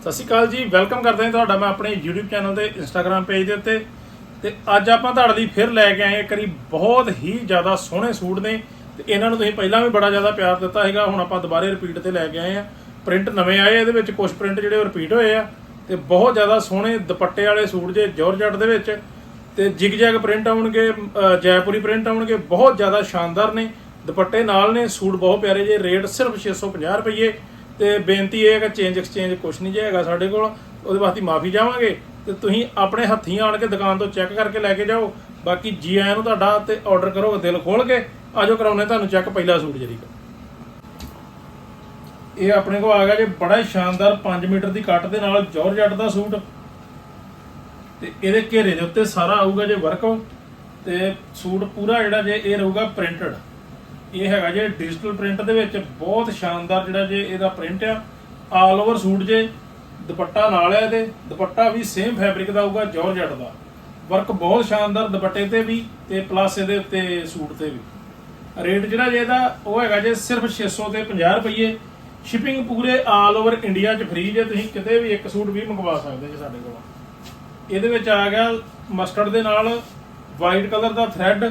ਸਤਿ ਸ਼੍ਰੀ ਅਕਾਲ ਜੀ, ਵੈਲਕਮ ਕਰਦੇ ਹਾਂ ਤੁਹਾਡਾ ਮੈਂ ਆਪਣੇ YouTube ਚੈਨਲ ਤੇ, Instagram ਪੇਜ ਦੇ ਉੱਤੇ। ਤੇ ਅੱਜ ਆਪਾਂ ਤੁਹਾਡੇ ਲਈ ਫਿਰ ਲੈ ਕੇ ਆਏ ਹਾਂ ਕਰੀ ਬਹੁਤ ਹੀ ਜ਼ਿਆਦਾ ਸੋਹਣੇ ਸੂਟ ਨੇ। ਤੇ ਇਹਨਾਂ ਨੂੰ ਤੁਸੀਂ ਪਹਿਲਾਂ ਵੀ ਬੜਾ ਜ਼ਿਆਦਾ ਪਿਆਰ ਦਿੱਤਾ ਹੈਗਾ ਹੁਣ ਆਪਾਂ ਦੁਬਾਰੇ ਰਿਪੀਟ ਤੇ ਲੈ ਕੇ ਆਏ ਆ ਪ੍ਰਿੰਟ ਨਵੇਂ ਆਏ ਇਹਦੇ ਵਿੱਚ ਕੁਝ ਪ੍ਰਿੰਟ ਜਿਹੜੇ ਰਿਪੀਟ ਹੋਏ ਆ। ਤੇ ਬਹੁਤ ਜ਼ਿਆਦਾ ਸੋਹਣੇ ਦੁਪੱਟੇ ਵਾਲੇ ਸੂਟ ਜੇ ਜਾਰਜਟ ਦੇ ਵਿੱਚ। ਤੇ ਜਿਗ ਜੈਗ ਪ੍ਰਿੰਟ ਆਉਣਗੇ ਜੈਪੁਰੀ ਪ੍ਰਿੰਟ ਆਉਣਗੇ, ਬਹੁਤ ਜ਼ਿਆਦਾ ਸ਼ਾਨਦਾਰ ਨੇ। ਦੁਪੱਟੇ ਨਾਲ ਨੇ, ਸੂਟ ਬਹੁਤ ਪਿਆਰੇ ਜੇ, ਰੇਟ ਸਿਰਫ 650 ਰੁਪਏ। ਤੇ ਬੇਨਤੀ ਇਹ ਹੈ ਕਿ ਚੇਂਜ ਐਕਸਚੇਂਜ ਕੁਛ ਨਹੀਂ ਜਾਏਗਾ ਸਾਡੇ ਕੋਲ, ਉਹਦੇ ਵਾਸਤੇ ਮਾਫੀ ਚਾਹਾਂਗੇ ਤੇ ਤੁਸੀਂ ਆਪਣੇ ਹੱਥੀਂ ਆਣ ਕੇ ਦੁਕਾਨ ਤੋਂ ਚੈੱਕ ਕਰਕੇ ਲੈ ਕੇ ਜਾਓ। ਬਾਕੀ ਜੀ ਆਇਆਂ ਨੂੰ ਤੁਹਾਡਾ ਤੇ ਆਰਡਰ ਕਰੋ, ਦਿਲ ਖੋਲ ਕੇ ਆਜੋ ਕਰਾਉਨੇ ਤੁਹਾਨੂੰ ਚੈੱਕ ਪਹਿਲਾ ਸੂਟ ਜਰੀ ਇਹ ਆਪਣੇ ਕੋਲ ਆ ਗਿਆ ਜੇ, ਬੜਾ ਹੀ ਸ਼ਾਨਦਾਰ 5 ਮੀਟਰ ਦੀ ਕੱਟ ਦੇ ਨਾਲ ਜਾਰਜਟ ਦਾ ਸੂਟ। ਤੇ ਇਹਦੇ ਘੇਰੇ ਦੇ ਉੱਤੇ ਸਾਰਾ ਆਊਗਾ ਜੇ ਵਰਕ ਤੇ ਸੂਟ ਪੂਰਾ ਜਿਹੜਾ ਜੇ ਇਹ ਰਹੂਗਾ ਪ੍ਰਿੰਟਡ ਇਹ ਹੈਗਾ ਜੇ ਡਿਜੀਟਲ ਪ੍ਰਿੰਟ ਦੇ ਵਿੱਚ ਬਹੁਤ ਸ਼ਾਨਦਾਰ ਜਿਹੜਾ ਜੇ ਇਹਦਾ ਪ੍ਰਿੰਟ ਆ ਆਲ ਓਵਰ ਸੂਟ ਜੇ, ਦੁਪੱਟਾ ਨਾਲ ਹੈ ਇਹਦੇ, ਦੁਪੱਟਾ ਵੀ ਸੇਮ ਫੈਬਰਿਕ ਦਾ ਆਊਗਾ ਜਾਰਜਟ ਦਾ। ਵਰਕ ਬਹੁਤ ਸ਼ਾਨਦਾਰ ਦੁਪੱਟੇ ਤੇ ਵੀ ਤੇ ਪਲੱਸ ਇਹਦੇ ਉੱਤੇ ਸੂਟ ਤੇ ਵੀ। ਰੇਟ ਜਿਹੜਾ ਜੇ ਇਹਦਾ, ਉਹ ਹੈਗਾ ਜੇ ਸਿਰਫ 600 ਤੇ 50 ਰੁਪਏ ਸ਼ਿਪਿੰਗ ਪੂਰੇ ਆਲ ਓਵਰ ਇੰਡੀਆ 'ਚ ਫ੍ਰੀ ਜੇ, ਤੁਸੀਂ ਕਿਤੇ ਵੀ ਇੱਕ ਸੂਟ ਵੀ ਮੰਗਵਾ ਸਕਦੇ ਜੇ ਸਾਡੇ ਕੋਲ। ਇਹਦੇ ਵਿੱਚ ਆ ਗਿਆ ਮਸਟਰਡ ਦੇ ਨਾਲ ਵਾਈਟ ਕਲਰ ਦਾ ਥ੍ਰੈਡ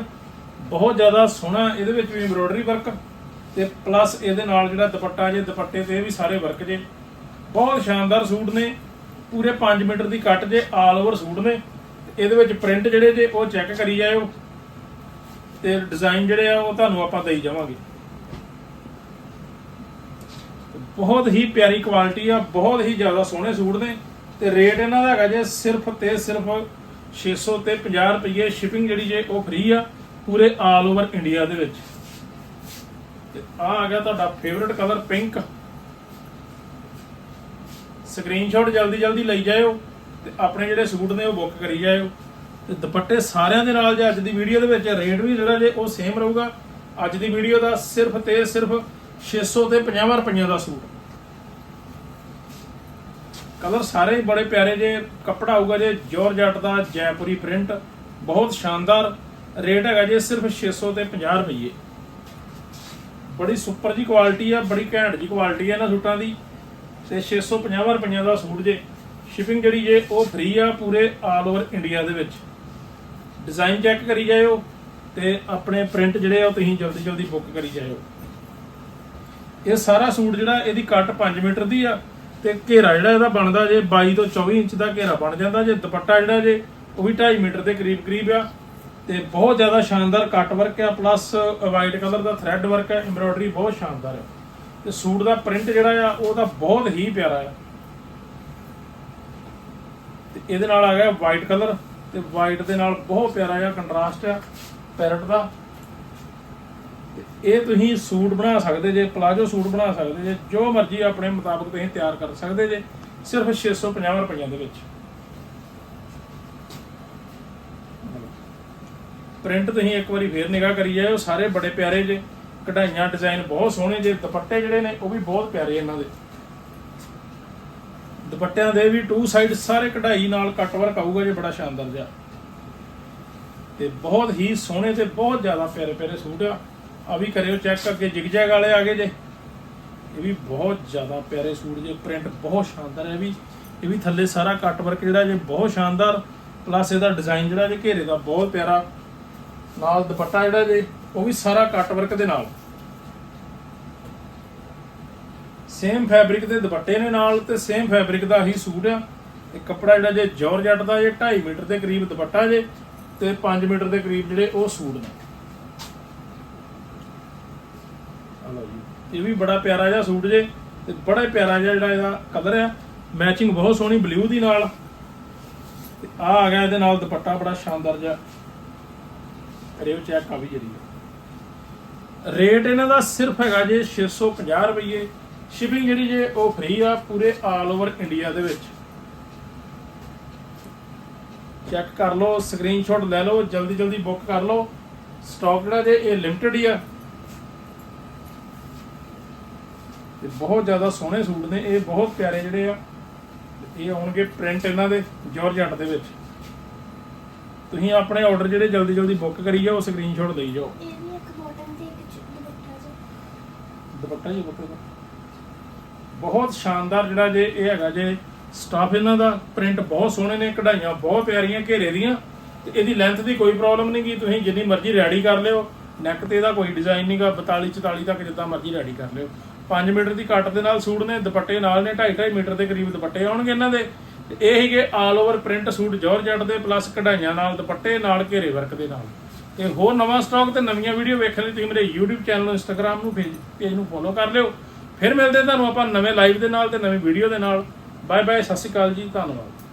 ਬਹੁਤ ਜ਼ਿਆਦਾ ਸੋਹਣਾ ਇਹਦੇ ਵਿੱਚ ਵੀ ਐਮਬ੍ਰੋਇਡਰੀ ਵਰਕ ਤੇ ਪਲੱਸ ਇਹਦੇ ਨਾਲ ਜਿਹੜਾ ਦੁਪੱਟਾ ਜੇ, ਦੁਪੱਟੇ ਤੇ ਵੀ ਸਾਰੇ ਵਰਕ ਜੇ। ਬਹੁਤ ਸ਼ਾਨਦਾਰ ਸੂਟ ਨੇ। ਪੂਰੇ 5 ਮੀਟਰ ਦੀ ਕੱਟ ਜੇ ਆਲ ਓਵਰ ਸੂਟ ਨੇ। ਇਹਦੇ ਵਿੱਚ ਪ੍ਰਿੰਟ ਜਿਹੜੇ ਜੇ, ਉਹ ਚੈੱਕ ਕਰੀ ਜਾਇਓ। ਤੇ ਡਿਜ਼ਾਈਨ ਜਿਹੜੇ ਆ, ਉਹ ਤੁਹਾਨੂੰ ਆਪਾਂ ਦੇਈ ਜਾਵਾਂਗੇ। ਬਹੁਤ ਹੀ ਪਿਆਰੀ ਕੁਆਲਿਟੀ ਆ, ਬਹੁਤ ਹੀ ਜ਼ਿਆਦਾ ਸੋਹਣੇ ਸੂਟ ਨੇ। ਤੇ ਰੇਟ ਇਹਨਾਂ ਦਾ ਹੈਗਾ ਜੇ ਸਿਰਫ ਤੇ ਸਿਰਫ 600 ਤੇ 50 ਰੁਪਏ ਸ਼ਿਪਿੰਗ ਜਿਹੜੀ ਜੇ, ਉਹ ਫ੍ਰੀ ਆ। ਪੂਰੇ ਆਲ ਓਵਰ ਇੰਡੀਆ ਦੇ ਵਿੱਚ। ਤੇ ਆ ਆ ਗਿਆ ਤੁਹਾਡਾ ਫੇਵਰਿਟ ਕਲਰ ਪਿੰਕ ਸਕਰੀਨਸ਼ਾਟ ਜਲਦੀ ਜਲਦੀ ਲਈ ਜਾਇਓ ਤੇ ਆਪਣੇ ਜਿਹੜੇ ਸੂਟ ਨੇ ਉਹ ਬੁੱਕ ਕਰੀ ਜਾਇਓ। ਤੇ ਦੁਪੱਟੇ ਸਾਰਿਆਂ ਦੇ ਨਾਲ ਜੇ ਅੱਜ ਦੀ ਵੀਡੀਓ ਦੇ ਵਿੱਚ ਰੇਟ ਵੀ ਜਿਹੜਾ ਜੇ ਉਹ ਸੇਮ ਰਹੂਗਾ, ਅੱਜ ਦੀ ਵੀਡੀਓ ਦਾ ਸਿਰਫ ਤੇ ਸਿਰਫ 600 ਤੇ 50 ਰੁਪਈਆ ਦਾ ਸੂਟ। ਕਲਰ ਸਾਰੇ ਬੜੇ ਪਿਆਰੇ ਜੇ, ਕੱਪੜਾ ਆਊਗਾ ਜੇ ਜਾਰਜਟ ਦਾ, ਜੈਪੁਰੀ ਪ੍ਰਿੰਟ ਬਹੁਤ ਸ਼ਾਨਦਾਰ। ਰੇਟ ਹੈਗਾ ਜੇ, ਸਿਰਫ 600 ਤੇ 50 ਰੁਪਏ ਬੜੀ ਸੁਪਰ ਜੀ ਕੁਆਲਿਟੀ ਆ, ਬੜੀ ਘੈਂਟ ਜੀ ਕੁਆਲਿਟੀ ਆ ਇਹਨਾਂ ਸੂਟਾਂ ਦੀ। ਤੇ 650 ਰੁਪਈਆ ਦਾ ਸੂਟ ਜੇ। ਸ਼ਿਪਿੰਗ ਜਿਹੜੀ ਜੇ, ਉਹ ਫ੍ਰੀ ਆ ਪੂਰੇ ਆਲ ਓਵਰ ਇੰਡੀਆ ਦੇ ਵਿੱਚ। ਡਿਜ਼ਾਈਨ ਚੈੱਕ ਕਰੀ ਜਾਇਓ ਤੇ ਆਪਣੇ ਪ੍ਰਿੰਟ ਜਿਹੜੇ ਆ, ਉਹ ਤੁਸੀਂ ਜਲਦੀ ਜਲਦੀ ਬੁੱਕ ਕਰੀ ਜਾਇਓ। ਇਹ ਸਾਰਾ ਸੂਟ ਜਿਹੜਾ, ਇਹਦੀ ਕੱਟ 5 ਮੀਟਰ ਦੀ ਆ ਤੇ ਘੇਰਾ ਜਿਹੜਾ ਇਹਦਾ ਬਣਦਾ ਜੇ 22 ਤੋਂ 24 ਇੰਚ ਦਾ ਘੇਰਾ ਬਣ ਜਾਂਦਾ ਜੇ ਦੁਪੱਟਾ ਜਿਹੜਾ ਜੇ, ਉਹ ਵੀ 2.5 ਮੀਟਰ ਦੇ ਕਰੀਬ ਕਰੀਬ ਆ। ਤੇ ਬਹੁਤ ਜ਼ਿਆਦਾ ਸ਼ਾਨਦਾਰ ਕੱਟ ਵਰਕ ਆ ਪਲੱਸ ਵਾਈਟ ਕਲਰ ਦਾ ਥ੍ਰੈਡ ਵਰਕ ਆ ਐਮਬ੍ਰੋਇਡਰੀ ਬਹੁਤ ਸ਼ਾਨਦਾਰ ਹੈ। ਤੇ ਸੂਟ ਦਾ ਪ੍ਰਿੰਟ ਜਿਹੜਾ ਆ, ਉਹ ਤਾਂ ਬਹੁਤ ਹੀ ਪਿਆਰਾ ਆ ਤੇ ਇਹਦੇ ਨਾਲ ਆ ਗਿਆ ਵਾਈਟ ਕਲਰ ਤੇ ਵਾਈਟ ਦੇ ਨਾਲ ਬਹੁਤ ਪਿਆਰਾ ਜਿਹਾ ਕੰਟਰਾਸਟ ਆ ਪੈਰਟ ਦਾ। ਇਹ ਤੁਸੀਂ ਸੂਟ ਬਣਾ ਸਕਦੇ ਜੇ ਪਲਾਜੋ ਸੂਟ ਬਣਾ ਸਕਦੇ ਜੇ, ਜੋ ਮਰਜ਼ੀ ਆਪਣੇ ਮੁਤਾਬਕ ਤੁਸੀਂ ਤਿਆਰ ਕਰ ਸਕਦੇ ਜੇ, ਸਿਰਫ 650 ਰੁਪਈਆ ਦੇ ਵਿੱਚ। ਪ੍ਰਿੰਟ ਤੁਸੀਂ ਇੱਕ ਵਾਰੀ ਫੇਰ ਨਿਗਾਹ ਕਰੀ ਜਾਇਓ, ਸਾਰੇ ਬੜੇ ਪਿਆਰੇ ਜੇ, ਕਢਾਈਆਂ, ਡਿਜ਼ਾਈਨ ਬਹੁਤ ਸੋਹਣੇ ਜੇ, ਦੁਪੱਟੇ ਜਿਹੜੇ ਨੇ, ਉਹ ਵੀ ਬਹੁਤ ਪਿਆਰੇ ਇਹਨਾਂ ਦੇ। ਦੁਪੱਟਿਆਂ ਦੇ ਵੀ ਟੂ ਸਾਈਡ ਸਾਰੇ ਕਢਾਈ ਨਾਲ ਕੱਟ ਵਰਕ ਆਊਗਾ ਜੇ, ਬੜਾ ਸ਼ਾਨਦਾਰ ਜਿਹਾ। ਤੇ ਬਹੁਤ ਹੀ ਸੋਹਣੇ ਤੇ ਬਹੁਤ ਜ਼ਿਆਦਾ ਪਿਆਰੇ ਪਿਆਰੇ ਸੂਟ ਆ। ਆ ਵੀ ਕਰਿਓ ਚੈੱਕ ਅੱਗੇ ਜਿਗ ਜੈਗ ਵਾਲੇ ਆ ਗਏ ਜੇ। ਇਹ ਵੀ ਬਹੁਤ ਜ਼ਿਆਦਾ ਪਿਆਰੇ ਸੂਟ ਜੇ ਪ੍ਰਿੰਟ ਬਹੁਤ ਸ਼ਾਨਦਾਰ ਹੈ ਇਹ ਵੀ। ਇਹ ਵੀ ਥੱਲੇ ਸਾਰਾ ਕੱਟ ਵਰਕ ਜਿਹੜਾ ਜੇ, ਬਹੁਤ ਸ਼ਾਨਦਾਰ। ਪਲੱਸ ਇਹਦਾ ਡਿਜ਼ਾਈਨ ਜਿਹੜਾ ਜੇ, ਘੇਰੇ ਦਾ ਬਹੁਤ ਪਿਆਰਾ। ਨਾਲ ਦੁਪੱਟਾ ਜਿਹੜਾ ਜੇ, ਉਹ ਵੀ ਸਾਰਾ ਕੱਟ ਵਰਕ ਦੇ ਨਾਲ। ਸੇਮ ਫੈਬਰਿਕ ਦੇ ਦੁਪੱਟੇ ਨੇ ਨਾਲ ਤੇ ਸੇਮ ਫੈਬਰਿਕ ਦਾ ਹੀ ਸੂਟ ਆ। ਤੇ ਕੱਪੜਾ ਜਿਹੜਾ ਜੇ ਜਾਰਜਟ ਦਾ ਜੇ 2.5 ਮੀਟਰ ਦੇ ਕਰੀਬ ਦੁਪੱਟਾ ਜੇ ਤੇ 5 ਮੀਟਰ ਦੇ ਕਰੀਬ ਜਿਹੜੇ ਉਹ ਸੂਟ ਨੇ। ਇਹ ਵੀ ਬੜਾ ਪਿਆਰਾ ਜਿਹਾ ਸੂਟ ਜੇ ਤੇ ਬੜਾ ਪਿਆਰਾ ਜਿਹਾ ਜਿਹੜਾ ਇਹਦਾ ਕਲਰ ਆ। ਮੈਚਿੰਗ ਬਹੁਤ ਸੋਹਣੀ ਬਲੂ ਦੀ ਨਾਲ। ਤੇ ਆ ਆ ਗਿਆ ਇਹਦੇ ਨਾਲ ਦੁਪੱਟਾ, ਬੜਾ ਸ਼ਾਨਦਾਰ ਜਿਹਾ। ਕਰਿਓ ਚੈੱਕ ਆ ਵੀ ਜਰੀ ਰੇਟ ਇਹਨਾਂ ਦਾ ਸਿਰਫ ਹੈਗਾ ਜੇ 650 ਰੁਪਏ ਸ਼ਿਪਿੰਗ ਜਿਹੜੀ ਜੇ ਉਹ ਫ੍ਰੀ ਆ ਪੂਰੇ ਆਲ ਓਵਰ ਇੰਡੀਆ ਦੇ ਵਿੱਚ। ਚੈੱਕ ਕਰ ਲਓ ਸਕਰੀਨਸ਼ਾਟ ਲੈ ਲਓ, ਜਲਦੀ ਜਲਦੀ ਬੁੱਕ ਕਰ ਲਓ। ਸਟਾਕ ਜਿਹੜਾ ਜੇ ਇਹ ਲਿਮਟਿਡ ਹੀ ਆ। ਤੇ ਬਹੁਤ ਜ਼ਿਆਦਾ ਸੋਹਣੇ ਸੂਟ ਨੇ, ਇਹ ਬਹੁਤ ਪਿਆਰੇ ਜਿਹੜੇ ਆ। ਇਹ ਆਉਣਗੇ ਪ੍ਰਿੰਟ ਇਹਨਾਂ ਦੇ ਜਾਰਜਟ ਦੇ ਵਿੱਚ। ਤੁਸੀਂ ਆਪਣੇ ਆਰਡਰ ਜਿਹੜੇ ਜਲਦੀ ਜਲਦੀ ਬੁੱਕ ਕਰੀ ਜਾਓ ਸਕਰੀਨਸ਼ਾਟ ਦੇਈ ਜਾਓ। ਇਹ ਵੀ ਇੱਕ ਬੋਟਮ ਤੇ ਇੱਕ ਚ- ਦੁਪੱਟਾ ਜਿਹਾ। ਦੁਪੱਟਾ ਜੀ ਬੱਤੇ ਦਾ। ਬਹੁਤ ਸ਼ਾਨਦਾਰ ਜਿਹੜਾ ਜੇ ਇਹ ਹੈਗਾ ਜੇ ਸਟਾਫ ਇਹਨਾਂ ਦਾ। ਪ੍ਰਿੰਟ ਬਹੁਤ ਸੋਹਣੇ ਨੇ ਕਢਾਈਆਂ ਬਹੁਤ ਪਿਆਰੀਆਂ ਘੇਰੇ ਦੀਆਂ। ਤੇ ਇਹਦੀ ਲੈਂਥ ਦੀ ਕੋਈ ਪ੍ਰੋਬਲਮ ਨਹੀਂ ਗੀ ਤੁਸੀਂ ਜਿੰਨੀ ਮਰਜ਼ੀ ਰੈਡੀ ਕਰ ਲਿਓ। ਨੈਕ ਤੇ ਇਹਦਾ ਕੋਈ ਡਿਜ਼ਾਈਨ ਨਹੀਂਗਾ 42 44 ਤੱਕ ਜਿੱਦਾਂ ਮਰਜ਼ੀ ਰੈਡੀ ਕਰ ਲਿਓ। 5 ਮੀਟਰ ਦੀ ਕੱਟ ਦੇ ਨਾਲ ਸੂਟ ਨੇ ਦੁਪੱਟੇ ਨਾਲ ਨੇ 2.5 2.5 ਮੀਟਰ ਦੇ ਕਰੀਬ ਦੁਪੱਟੇ ਆਉਣਗੇ ਇਹਨਾਂ ਦੇ। ਇਹ ਹੀਗੇ all over print suit georgette ਦੇ ਪਲੱਸ ਕਢਾਈਆਂ ਨਾਲ, ਦੁਪੱਟੇ ਨਾਲ, ਘੇਰੇ ਵਰਕ ਦੇ ਨਾਲ। ਤੇ ਹੋਰ ਨਵਾਂ ਸਟਾਕ ਤੇ ਨਵੀਆਂ ਵੀਡੀਓ ਵੇਖਣ ਲਈ ਤੁਸੀਂ ਮੇਰੇ YouTube ਚੈਨਲ ਨੂੰ, Instagram ਨੂੰ ਪੇਜ ਨੂੰ ਫੋਲੋ ਕਰ ਲਿਓ। ਫਿਰ ਮਿਲਦੇ ਤੁਹਾਨੂੰ ਆਪਾਂ ਨਵੇਂ ਲਾਈਵ ਦੇ ਨਾਲ ਤੇ ਨਵੀਂ ਵੀਡੀਓ ਦੇ ਨਾਲ। ਬਾਏ ਬਾਏ ਸਤਿ ਸ਼੍ਰੀ ਅਕਾਲ ਜੀ, ਧੰਨਵਾਦ।